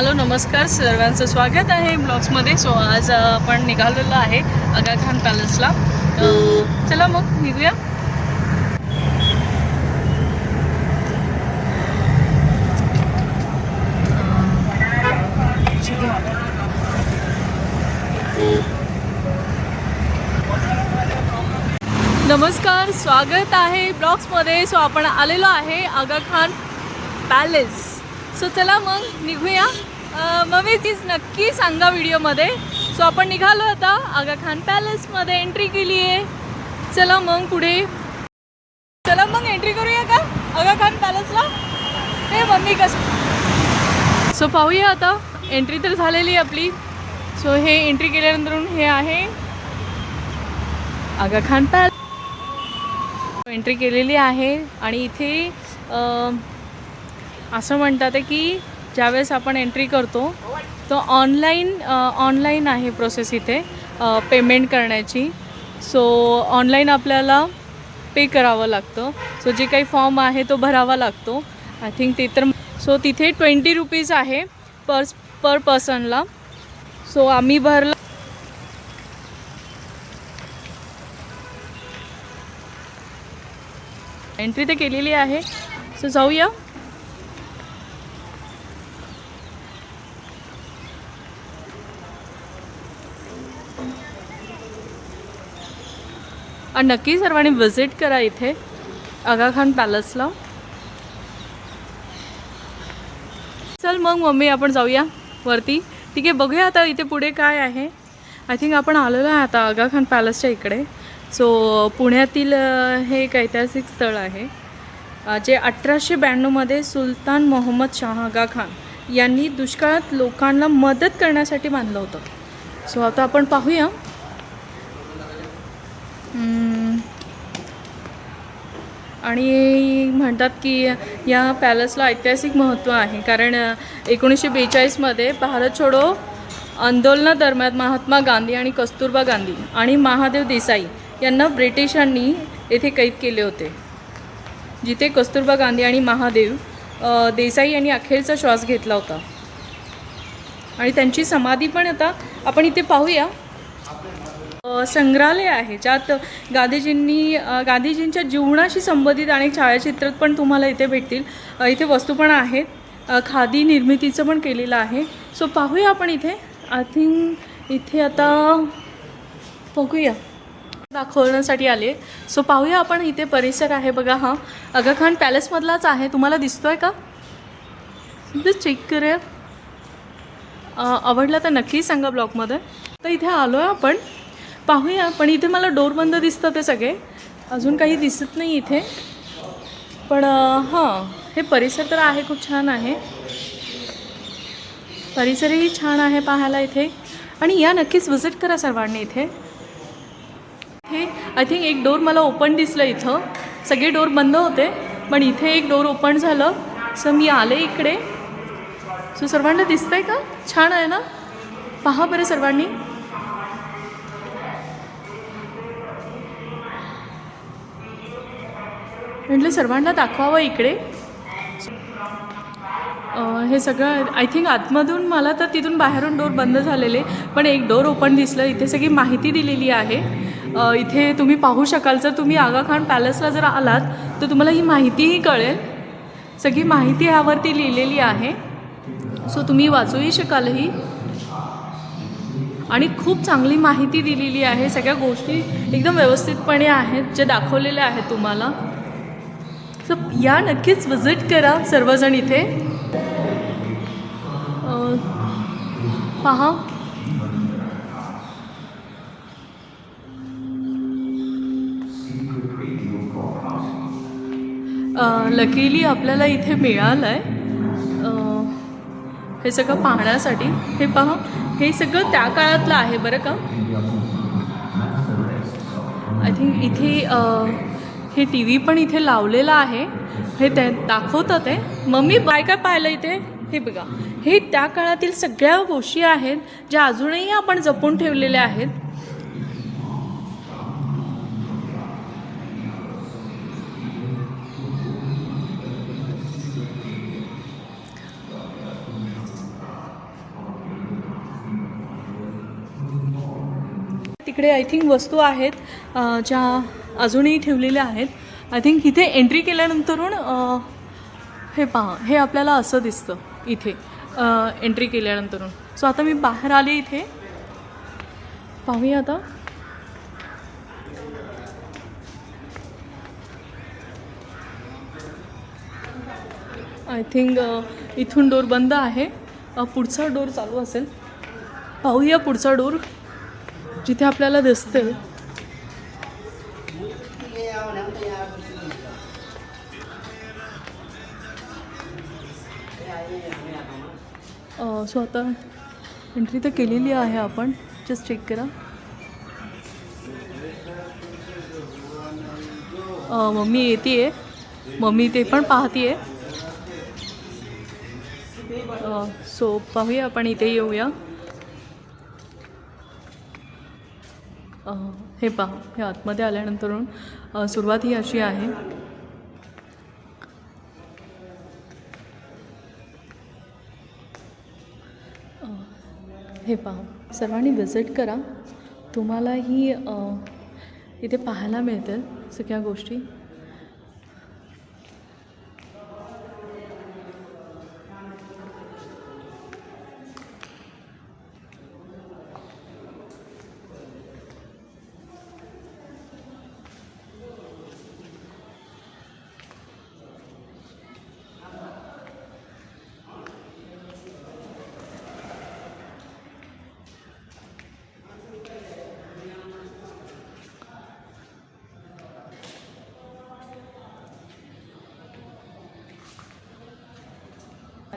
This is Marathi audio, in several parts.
हॅलो नमस्कार. सर्वांचं स्वागत आहे ब्लॉग्समध्ये. सो आज आपण निघालेलो आहे आगा खान पॅलेसला चला मग निघूया. नमस्कार स्वागत आहे ब्लॉग्समध्ये. सो आपण आलेलो आहे आगा खान पॅलेस. सो चला मग निघूया. मम्मी तीच नक्की सांगा व्हिडिओमध्ये. सो आपण निघालो आता आगा खान पॅलेसमध्ये एंट्री केली आहे चला मग पुढे. चला मग एंट्री करूया का? आगा खान पॅलेसला हे मम्मी कसं? सो पाहूया आता. एंट्री तर झालेली आहे आपली. सो हे एंट्री केल्यानंतर हे आहे. आगा खान पॅलेस एंट्री केलेली आहे. आणि इथे असं म्हणतात की ज्यावेळेस आपण एंट्री करतो तो ऑनलाईन ऑनलाईन आहे प्रोसेस इथे पेमेंट करण्याची. सो ऑनलाईन आपल्याला पे करावं लागतं. सो जे काही फॉर्म आहे तो भरावा लागतो. आय थिंक ते तर सो तिथे ट्वेंटी रुपीज आहे पर पर पर्सनला सो आम्ही भरला. एंट्री तर केलेली आहे. सो जाऊया. आणि नक्की सर्वांनी विजिट करा इथे आगाखान पॅलेसला चल मग मम्मी आपण जाऊया वरती. ठीक आहे बघूया आता इथे पुढे काय आहे. आय थिंक आपण आलेलो आहे आता आगाखान पॅलेसच्या इकडे. सो पुण्यातील हे एक ऐतिहासिक स्थळ आहे. जे अठराशे ब्याण्णवमध्ये सुलतान मोहम्मद शाह आगा खान यांनी दुष्काळात लोकांना मदत करण्यासाठी बांधलं होतं. सो आता आपण पाहूया. आणि म्हणतात की या पॅलेसला ऐतिहासिक महत्त्व आहे. कारण एकोणीसशे बेचाळीसमध्ये भारत छोडो आंदोलनादरम्यान महात्मा गांधी आणि कस्तुरबा गांधी आणि महादेव देसाई यांना ब्रिटिशांनी येथे कैद केले होते. जिथे कस्तुरबा गांधी आणि महादेव देसाई यांनी अखेरचा श्वास घेतला होता. आणि त्यांची समाधी पण आता आपण इथे पाहूया. संग्रहालय आहे ज्यात गांधीजींनी गांधीजींच्या जीवनाशी संबंधित आणि छायाचित्र पण तुम्हाला इथे भेटतील. इथे वस्तू पण आहेत. खादी निर्मितीचं पण केलेलं आहे. सो पाहूया आपण इथे. आय थिंक इथे आता बघूया. दाखवण्यासाठी आले सो पाहूया आपण इथे परिसर आहे बघा हा. अगा खान पॅलेसमधलाच आहे. तुम्हाला दिसतोय का? चेक करूया. आवडलं आवडला तर नक्की सांगा ब्लॉगमध्ये. तर इथे आलो आहे आपण. पाहूया पण इथे मला डोर बंद दिसतं ते सगळे. अजून काही दिसत नाही इथे. पण हां हे परिसर तर आहे खूप छान आहे. परिसरही छान आहे पाहायला इथे. आणि या नक्कीच विजिट करा सर्वांनी इथे. हे आय थिंक एक डोर मला ओपन दिसलं इथं. सगळे डोर बंद होते पण इथे एक डोर ओपन झालं. सो मी आले इकडे. सो सर्वांना दिसतंय का? छान आहे ना? पहा बरं सर्वांनी. म्हटलं सर्वांना दाखवावं इकडे. हे सगळं आय थिंक आतमधून मला तर तिथून बाहेरून डोर बंद झालेले पण एक डोर ओपन दिसलं. इथे सगळी माहिती दिलेली आहे. इथे तुम्ही पाहू शकाल जर तुम्ही आगा खान पॅलेसला जर आलात तर तुम्हाला ही माहितीही कळेल. सगळी माहिती ह्यावरती लिहिलेली आहे. सो तुम्ही वाचूही शकाल ही. आणि खूप चांगली माहिती दिलेली आहे. सगळ्या गोष्टी एकदम व्यवस्थितपणे आहेत जे दाखवलेल्या आहेत तुम्हाला. सो या नक्कीच विजिट करा सर्वजण इथे. पहा. लकीली आपल्याला इथे मिळालं आहे हे सगळं पाहण्यासाठी. हे पहा. हे सगळं त्या काळातलं आहे बरं का? आय थिंक इथे हे टी व्ही पण इथे लावलेलं आहे. हे ते दाखवतं ते. मम्मी बाय काय पाहिलं इथे? हे बघा. हे त्या काळातील सगळ्या गोष्टी आहेत ज्या अजूनही आपण जपून ठेवलेल्या आहेत. तिकडे आय थिंक वस्तू आहेत ज्या अजूनही ठेवलेल्या आहेत. आय थिंक इथे एंट्री केल्यानंतरून हे पहा हे आपल्याला असं दिसतं इथे एंट्री केल्यानंतरून. सो आता मी बाहेर आले इथे. पाहूया आता. आय थिंक इथून डोर बंद आहे. पुढचा डोर चालू असेल. पाहूया पुढचा डोर जिथे आपल्याला दिसते सो आता एंट्री तर केलेली आहे आपण. जस्ट चेक करा. मम्मी येते मम्मी ते पण पाहतीये. सो पाहूया आपण इथे येऊया. हे पहा हे आतमध्ये आल्यानंतर सुरुवात ही अशी आहे. हे पहा सर्वांनी विजिट करा. तुम्हाला ही इथे पाहायला मिळतील सगळ्या गोष्टी.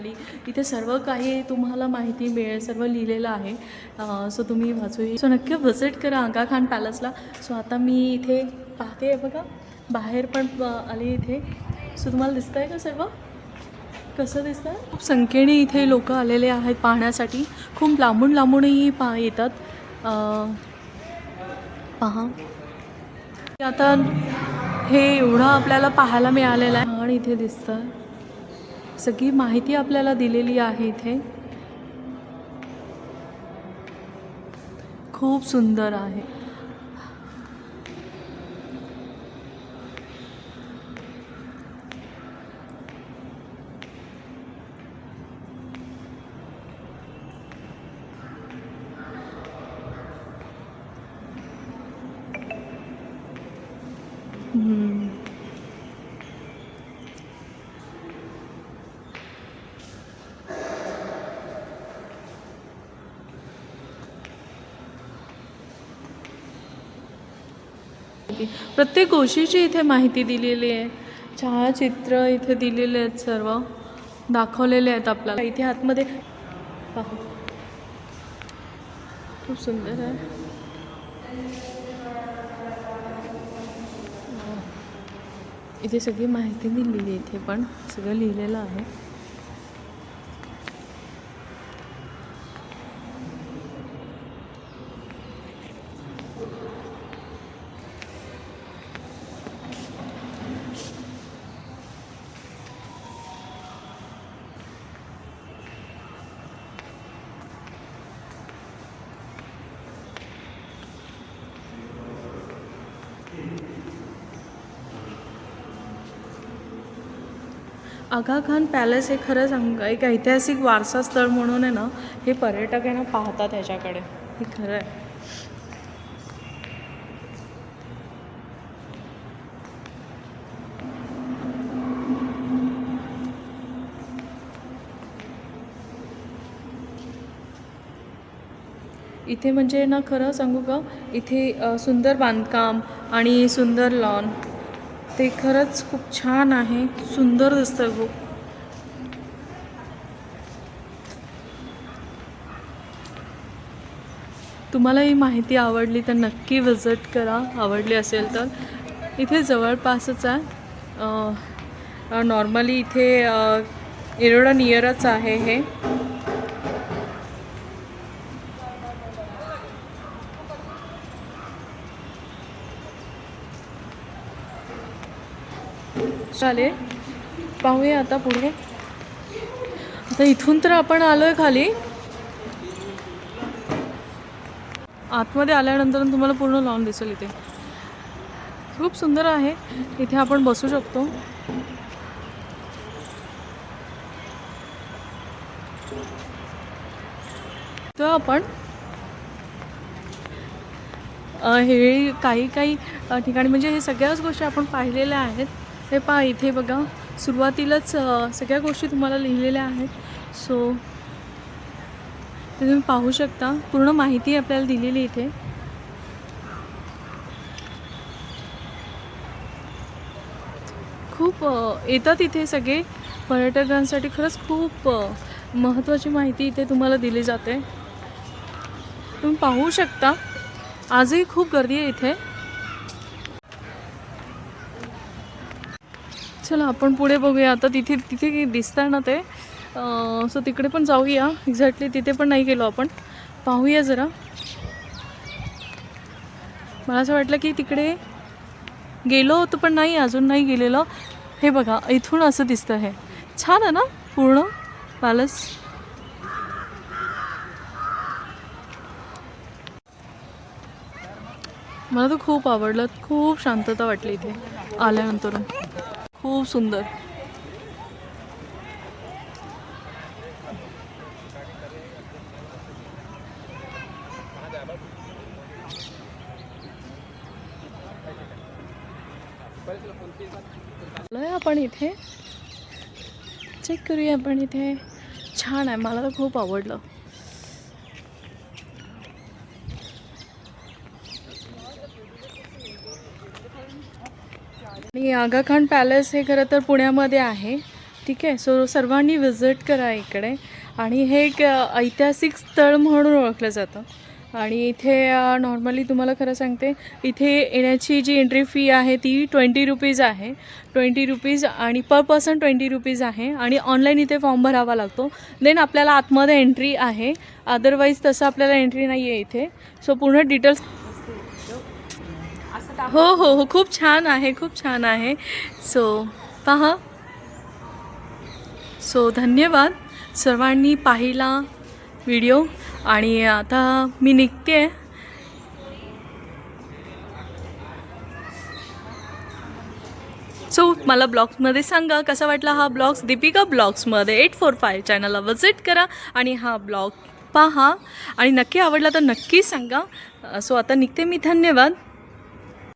खाली इथे सर्व काही तुम्हाला माहिती मिळेल सर्व लिहिलेलं आहे. सो तुम्ही वाचूही. सो नक्की व्हिजिट करा आगा खान पॅलेसला सो आता मी इथे पाहते आहे बघा. बाहेर पण आले इथे. सो तुम्हाला दिसतं आहे का सर्व? कसं दिसतं खूप संख्येने इथे लोक आलेले आहेत पाहण्यासाठी. खूप लांबून लांबूनही पा येतात. पहा. आता हे एवढं आपल्याला पाहायला मिळालेलं आहे. आणि इथे दिसतं सगळी माहिती आपल्याला दिलेली आहे इथे खूप सुंदर आहे हम्म. प्रत्येक गोष्टीची इथे माहिती दिलेली आहे. छायाचित्र इथे दिलेले आहेत सर्व. दाखवलेले आहेत आपल्याला. इथे आतमध्ये पाहू. खूप सुंदर आहे. इथे सगळी माहिती दिलेली आहे इथे पण. सगळं लिहिलेलं आहे. आगा खान पॅलेस हे खरं सांग एक ऐतिहासिक वारसा स्थळ म्हणून आहे ना हे पर्यटक आहे ना पाहतात ह्याच्याकडे. हे खरं आहे. इथे म्हणजे ना खरं सांगू का इथे सुंदर बांधकाम आणि सुंदर लॉन ते खरंच खूप छान आहे सुंदर दिसतं खूप तुम्हाला ही माहिती आवडली तर नक्की विजिट करा. आवडली असेल तर. इथे जवळपासच आहे. नॉर्मली इथे एरोडा नियरच आहे हे. चालेल. पाहूया आता पुढे. आता इथून तर आपण आलो आहे खाली. आतमध्ये आल्यानंतर तुम्हाला पूर्ण लावून दिसेल इथे. खूप सुंदर आहे. इथे आपण बसू शकतो. तर आपण हे काही काही ठिकाणी म्हणजे हे सगळ्याच गोष्टी आपण पाहिलेल्या आहेत. हे पहा इथे बघा सुरुवातीलाच सगळ्या गोष्टी तुम्हाला लिहिलेल्या आहेत. सो ते तुम्ही पाहू शकता. पूर्ण माहिती आपल्याला दिलेली इथे. खूप येतात इथे सगळे. पर्यटकांसाठी खरंच खूप महत्त्वाची माहिती इथे तुम्हाला दिली जाते. तुम्ही पाहू शकता. आजही खूप गर्दी आहे इथे. चला आपण पुढे बघूया. आता तिथे तिथे दिसतं ना ते. सो तिकडे पण जाऊया. एक्झॅक्टली तिथे पण नाही गेलो आपण. पाहूया जरा. मला असं वाटलं की तिकडे गेलो होतो पण नाही अजून नाही गेलेलो. हे बघा इथून असं दिसतं हे. छान आहे ना? पूर्ण पॅलेस मला तर खूप आवडलं. खूप शांतता वाटली इथे आल्यानंतर खूप सुंदर. आपण इथे. चेक करूया आपण इथे. छान आहे मला तर खूप आवडलं. आणि आगा खान पॅलेस हे खरं तर पुण्यामध्ये आहे. ठीक आहे? सो सर्वांनी विजिट करा इकडे. आणि हे एक ऐतिहासिक स्थळ म्हणून ओळखलं जातं. आणि इथे नॉर्मली तुम्हाला खरं सांगते इथे येण्याची जी एंट्री फी आहे ती ट्वेंटी रुपीज आहे. ट्वेंटी रुपीज आणि पर पर्सन ट्वेंटी रुपीज आहे. आणि ऑनलाईन इथे फॉर्म भरावा लागतो. देन आपल्याला आतमध्ये एंट्री आहे. अदरवाईज तसं आपल्याला एंट्री नाही आहे इथे. सो पूर्ण डिटेल्स हो हो हो खूप छान आहे खूप छान आहे. सो पहा. सो धन्यवाद सर्वांनी पाहिला व्हिडिओ आणि आता मी निघते. सो मला ब्लॉग्समध्ये सांगा कसा वाटला हा ब्लॉग्स? दीपिका ब्लॉग्समध्ये एट फोर फाय चॅनलला व्हिजिट करा आणि हा ब्लॉग पहा. आणि नक्की आवडला तर नक्की सांगा. सो आता निघते मी धन्यवाद.